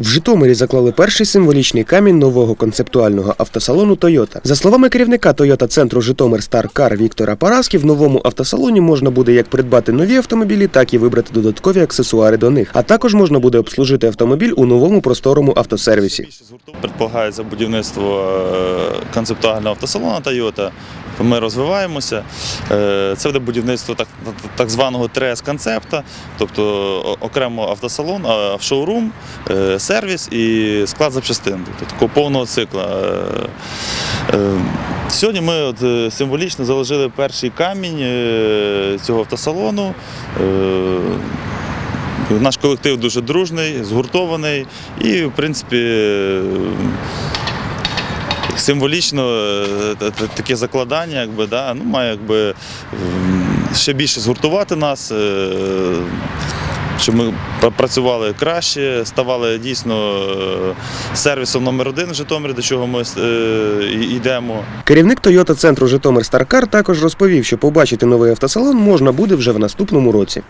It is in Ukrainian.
В Житомирі заклали перший символічний камінь нового концептуального автосалону Тойота. За словами керівника Тойота центру Житомир Стар Кар Віктора Параски, в новому автосалоні можна буде як придбати нові автомобілі, так і вибрати додаткові аксесуари до них. А також можна буде обслужити автомобіль у новому просторому автосервісі. Предполагається будівництво е, концептуального автосалону Toyota. Ми розвиваємося. Е, Це буде будівництво так, так званого ТРС-концепта, тобто окремо автосалон, шоурум, е, сервіс і склад запчастин, тобто такого повного цикла. Е, Сьогодні ми от символічно заложили перший камінь цього автосалону. Наш колектив дуже дружний, згуртований і, в принципі, символічно е, таке закладання якби, да, ну, має якби, ще більше згуртувати нас, е, щоб ми працювали краще, ставали дійсно е, сервісом номер один в Житомирі, до чого ми йдемо. Керівник Тойота центру Житомир Стар Кар також розповів, що побачити новий автосалон можна буде вже в наступному році.